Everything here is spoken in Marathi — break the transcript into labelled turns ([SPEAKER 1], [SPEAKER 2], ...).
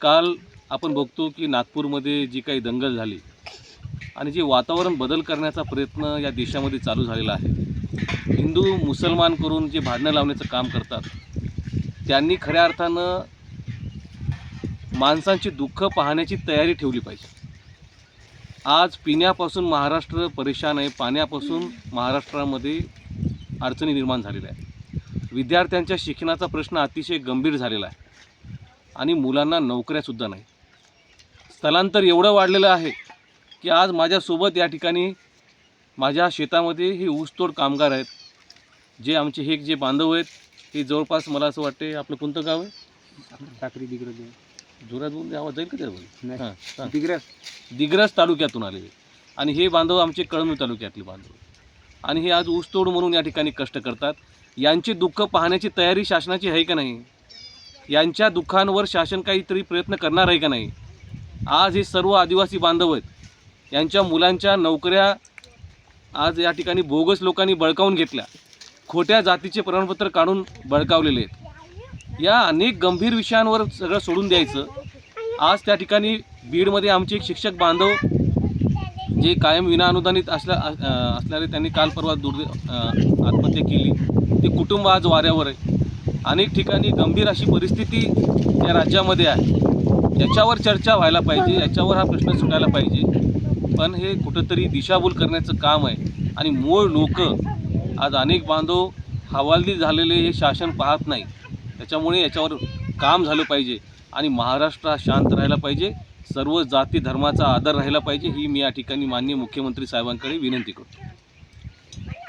[SPEAKER 1] काल आपण बघतो की नागपूरमध्ये जी काही दंगल झाली आणि जे वातावरण बदल करण्याचा प्रयत्न या देशामध्ये चालू झालेला आहे हिंदू मुसलमान करून जे भांडणं लावण्याचं काम करतात त्यांनी खऱ्या अर्थानं माणसांची दुःख पाहण्याची तयारी ठेवली पाहिजे. आज पिण्यापासून महाराष्ट्र परेशान आहे पाण्यापासून महाराष्ट्रामध्ये अडचणी निर्माण झालेल्या आहेत. विद्यार्थ्यांच्या शिक्षणाचा प्रश्न अतिशय गंभीर झालेला आहे. आणि मुलांना नोकऱ्यासुद्धा नाही. स्थलांतर एवढं वाढलेलं आहे की आज माझ्यासोबत या ठिकाणी माझ्या शेतामध्ये हे ऊसतोड कामगार आहेत. जे आमचे हे जे बांधव आहेत हे जवळपास मला असं वाटते आपलं कोणतं गाव आहे?
[SPEAKER 2] टाकरी दिग्रज
[SPEAKER 1] जोरात बोलून आवाज जाईल का त्यावर
[SPEAKER 2] दिग्रज
[SPEAKER 1] दिग्रस. तालुक्यातून आलेले आणि हे बांधव आमचे कळमूर तालुक्यातले बांधव आणि हे आज ऊसतोड म्हणून या ठिकाणी कष्ट करतात. यांची दुःख पाहण्याची तयारी शासनाची आहे का नाही? यांच्या दुःखांवर शासन काहीतरी प्रयत्न करणार आहे का नाही? आज हे सर्व आदिवासी बांधव आहेत. यांच्या मुलांच्या नोकऱ्या आज या ठिकाणी बोगस लोकांनी बळकावून घेतल्या. खोट्या जातीचे प्रमाणपत्र काढून बळकावलेले आहेत. या अनेक गंभीर विषयांवर सगळं सोडून द्यायचं. आज त्या ठिकाणी बीडमध्ये आमचे एक शिक्षक बांधव जे कायम विनाअनुदानित असल्या असणारे त्यांनी काल परवा दुर्दै आत्महत्या केली. ते कुटुंब आज वाऱ्यावर आहे. अनेक ठिकाणी गंभीर अशी परिस्थिती या राज्यामध्ये आहे. याच्यावर चर्चा व्हायला पाहिजे याच्यावर हा प्रश्न सुटायला पाहिजे. पण हे कुठंतरी दिशाभूल करण्याचं काम आहे. आणि मूळ लोक आज अनेक बांधव हवालदी झालेले हे शासन पाहत नाही. त्याच्यामुळे याच्यावर काम झालं पाहिजे. आणि महाराष्ट्र हा शांत राहायला पाहिजे. सर्व जाती धर्माचा आदर राहिला पाहिजे. ही मी या ठिकाणी माननीय मुख्यमंत्री साहेबांकडे विनंती करतो.